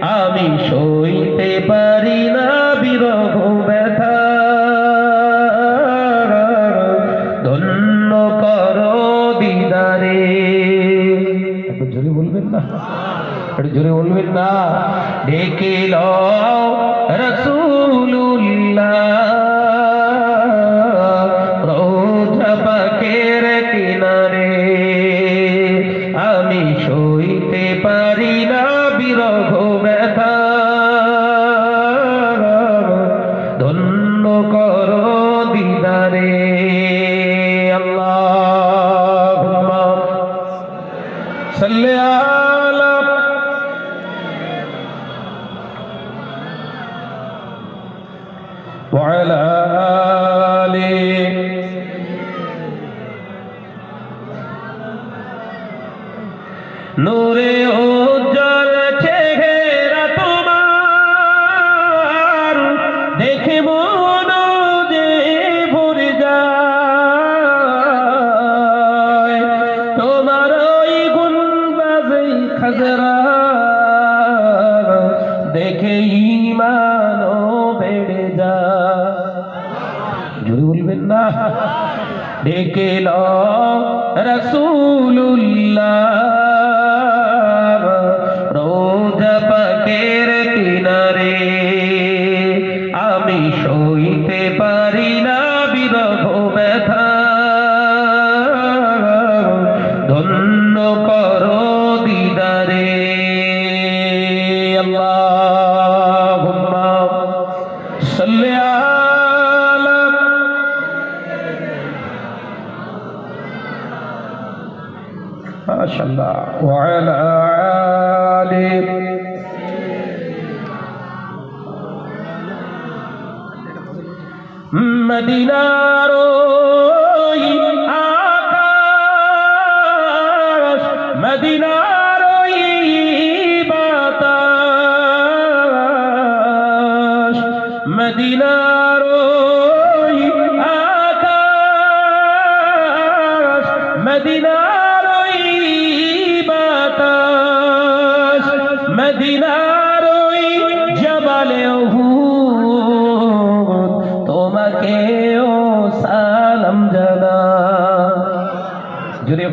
আমি সইতে পারি না বিরহ ব্যথা। ধন্য কর দিদারে। জোরে বলবেন না? একটু জোরে বলবেন না? ডেকে লও وعلى آل نور خزرا ডেকে ল রসুল্লাহ রোজা পাকের কিনারে। আমি সইতে পারি না বিরহ ব্যথা। ধন্য করো দিদারে। আল্লাহুম্মা সাল্লি شاء الله وعلى علي مدينة روي آكاش مدينة روي باتاش مدينة روي آكاش مدينة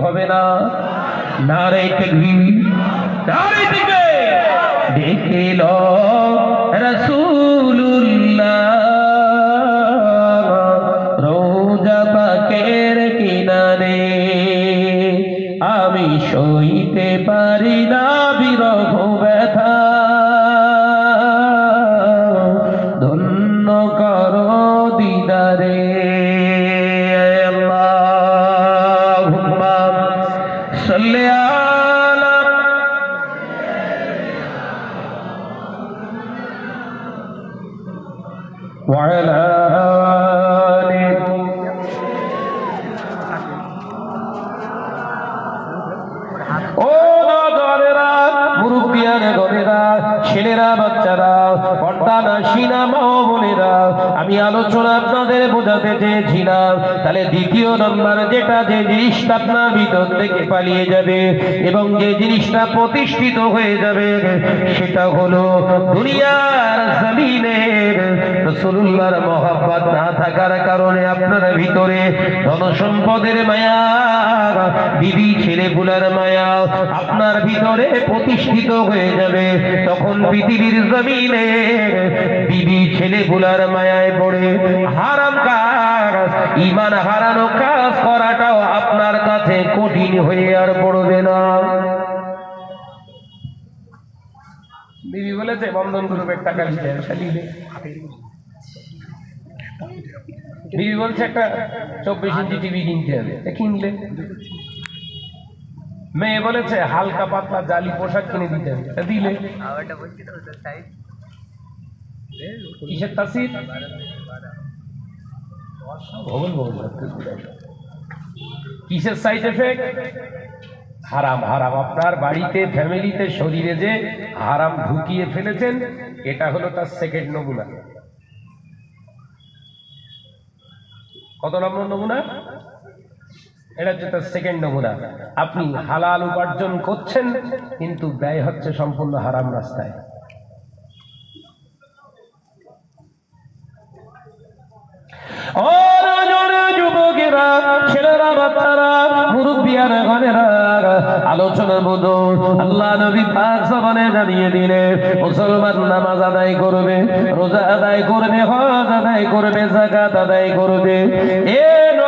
হবে না। নারে তকবীর নারে তকবীর। দেখে লো রাসূলুল্লাহ وعلى آله ও ছেলেরা, বাচ্চারা পর্দানা সিনা মা বোনেরা, আমি আলোচনা আপনাদের বোঝাতে চেয়েছিলাম। তাহলে দ্বিতীয় নম্বর যেটা, যে জিনিসটা আপনার ভিতর থেকে পালিয়ে যাবে এবং যে জিনিসটা প্রতিষ্ঠিত হয়ে যাবে, সেটা হলো দুনিয়ার জমিনে রসুল্লাহর মহাব্বত না থাকার কারণে আপনার ভিতরে ধন সম্পদের মায়া, বিবি ছেলে গুলার মায়া আপনার ভিতরে প্রতিষ্ঠিত হয়ে যাবে। তখন পৃথিবীর জমিনে বিবি ছেলে গুলার মায়ায় পড়ে। হারাম কাজ, ইমান হারানো কাজ করাটাও আপনার কাছে কঠিন হয়ে আর পড়বে না। বিবি বলেছে, বন্ধন গ্রুপের টাকা দিতে শালিলে বিবি বলছে, একটা চব্বিশ ইঞ্চি টিভি কিনতে হবে। কিনলে? মেয়ে বলেছে হালকা পাতলা জালি পোশাক কিনে দিতেন দিলে? সাইজ কিসের তাসির? সাইড এফেক্ট হারাম হারাম। আপনার বাড়িতে ফ্যামিলিতে শরীরে যে হারাম ঢুকিয়ে ফেলেছেন এটা হলো তার সেকেন্ড নমুনা। কত নম্বর নমুনা? এটা হচ্ছে তার সেকেন্ড নমুনা। আপনি হালাল উপার্জন করছেন, কিন্তু ব্যয় হচ্ছে সম্পূর্ণ হারাম রাস্তায়। নামাজ আদায় করবে, রোজা আদায় করবে, হজ আদায় করবে জাকাত আদায় করবে। এ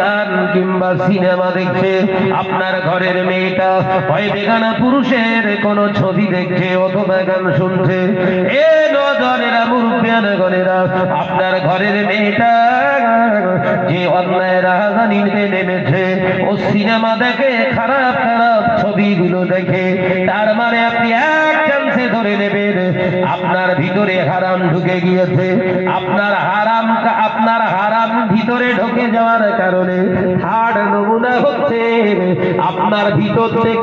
গান কিংবা সিনেমা দেখছে আপনার ঘরের মেয়েটা হয় বেগানা পুরুষের কোন ছবি দেখছে অথবা গান শুনছে। এ নজনেরা মুরব্বিয়ান আপনার ঘরের মেয়েটা যে অন্যায় রাজধানীতে নেমেছে, ও সিনেমা দেখে খারাপ খারাপ ছবিগুলো দেখে, তার মানে আপনি এক চান্সে ধরে নেবেন। ভিতরে হারাম ঢুকে গিয়েছে। আপনার হারাম আপনার হারাম ভিতরে ঢুকে যাওয়ার কারণে হাড় নমুনা হচ্ছে। আপনার ভিতর থেকে